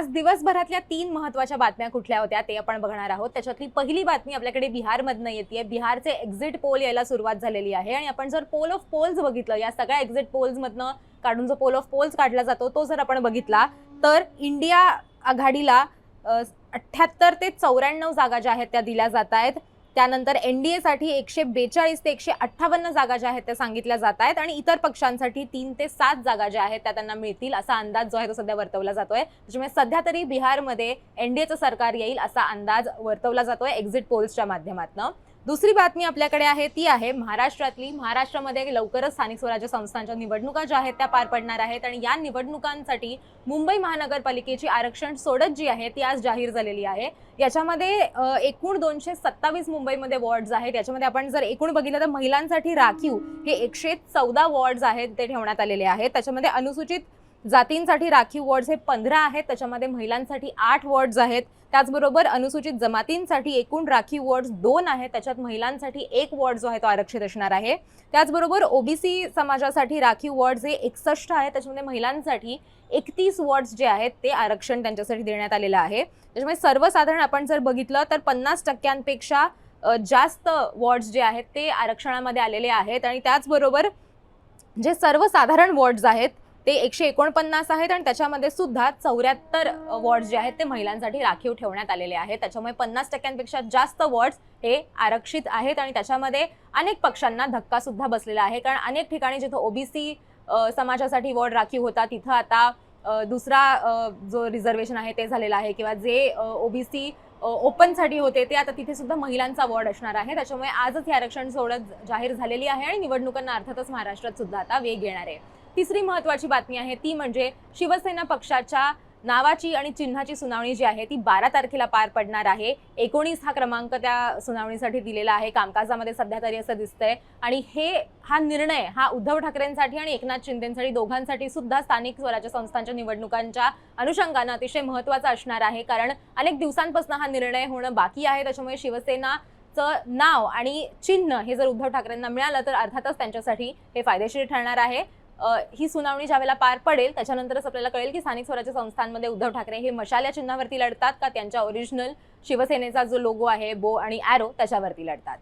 आज दिवसभरातल्या तीन महत्त्वाच्या बातम्या कुठल्या होत्या ते आपण बघणार आहोत. त्याच्यातली पहिली बातमी आपल्याकडे बिहारमधनं येते बिहारचे एक्झिट पोल यायला सुरुवात झालेली आहे आणि आपण जर पोल ऑफ पोल्स बघितलं या सगळ्या एक्झिट पोल्समधनं काढून जो पोल ऑफ पोल्स काढला जातो तो जर आपण बघितला तर इंडिया आघाडीला अठ्ठ्याहत्तर ते चौऱ्याण्णव जागा ज्या आहेत त्या दिल्या जात आहेत. त्यानंतर एन डी एसाठी एकशे बेचाळीस ते एकशे अठ्ठावन्न जागा ज्या आहेत त्या सांगितल्या जात आहेत आणि इतर पक्षांसाठी तीन ते सात जागा ज्या आहेत त्या त्यांना मिळतील असा अंदाज जो आहे तो सध्या वर्तवला जातोय. त्याच्यामुळे सध्या तरी बिहारमध्ये एनडीएचं सरकार येईल असा अंदाज वर्तवला जातोय एक्झिट पोल्सच्या माध्यमातून. दुसरी बातमी आपल्याकडे आहे ती आहे महाराष्ट्रातली. महाराष्ट्रामध्ये लवकरच स्थानिक स्वराज्य संस्थांच्या निवडणुका ज्या आहेत त्या पार पडणार आहेत आणि या निवडणुकांसाठी मुंबई महानगरपालिकेची आरक्षण सोडत जी आहे ती आज जाहीर झालेली आहे. याच्यामध्ये एकूण दोनशे सत्तावीस मुंबईमध्ये वॉर्ड्स आहेत. याच्यामध्ये आपण जर एकूण बघितलं तर महिलांसाठी राखीव हे एकशे चौदा वॉर्ड्स आहेत ते ठेवण्यात आलेले आहेत. त्याच्यामध्ये अनुसूचित जातींसाठी राखीव वॉर्ड्स हे पंधरा आहेत त्याच्यामध्ये महिलांसाठी आठ वॉर्ड्स आहेत. त्याचबरोबर अनुसूचित जमातींसाठी एकूण राखीव वॉर्ड्स दोन आहेत त्याच्यात महिलांसाठी एक वॉर्ड जो आहे तो आरक्षित असणार आहे. त्याचबरोबर ओबीसी समाजासाठी राखीव वॉर्ड्स हे एकसष्ट आहेत त्याच्यामध्ये महिलांसाठी एकतीस वॉर्ड्स जे आहेत ते आरक्षण त्यांच्यासाठी देण्यात आलेलं आहे. त्याच्यामुळे सर्वसाधारण आपण जर बघितलं तर पन्नास टक्क्यांपेक्षा जास्त वॉर्ड्स जे आहेत ते आरक्षणामध्ये आलेले आहेत. आणि त्याचबरोबर जे सर्वसाधारण वॉर्ड्स आहेत ते एकशे एकोणपन्नास आहेत आणि त्याच्यामध्ये सुद्धा चौऱ्याहत्तर वॉर्ड जे आहेत ते महिलांसाठी राखीव ठेवण्यात आलेले आहेत. त्याच्यामुळे पन्नास टक्क्यांपेक्षा जास्त वॉर्ड्स हे आरक्षित आहेत आणि त्याच्यामध्ये अनेक पक्षांना धक्का सुद्धा बसलेला आहे. कारण अनेक ठिकाणी जिथं ओबीसी समाजासाठी वॉर्ड राखीव होता तिथं आता दुसरा जो रिझर्वेशन आहे ते झालेला आहे किंवा जे ओबीसी ओपनसाठी होते ते आता तिथे सुद्धा महिलांचा वॉर्ड असणार आहे. त्याच्यामुळे आजच हे आरक्षण सोडत जाहीर झालेली आहे आणि निवडणुकांना अर्थातच महाराष्ट्रात सुद्धा आता वेग येणार आहे. तिसरी महत्वाची बातमी आहे ती म्हणजे शिवसेना पक्षाच्या नावाची आणि चिन्हाची सुनावणी जी आहे ती बारा तारखेला पार पडणार आहे. एकोणीस हा क्रमांक त्या सुनावणीसाठी दिलेला आहे. कामकाजामध्ये सध्या तरी असं दिसतंय. आणि हे हा निर्णय हा उद्धव ठाकरेंसाठी आणि एकनाथ शिंदेसाठी दोघांसाठी सुद्धा स्थानिक स्वराज्य संस्थांच्या निवडणुकांच्या अनुषंगानं अतिशय महत्त्वाचा असणार आहे. कारण अनेक दिवसांपासून हा निर्णय होणं बाकी आहे. त्याच्यामुळे शिवसेना नाव आणि चिन्ह हे जर उद्धव ठाकरेंना मिळालं तर अर्थातच त्यांच्यासाठी हे फायदेशीर ठरणार आहे. ही सुनावणी ज्यावेळेला पार पडेल त्याच्यानंतरच आपल्याला कळेल की स्थानिक स्वराज्य संस्थांमध्ये उद्धव ठाकरे हे मशाल्या चिन्हावरती लढतात का त्यांच्या ओरिजिनल शिवसेनेचा जो लोगो आहे बो आणि ॲरो त्याच्यावरती लढतात.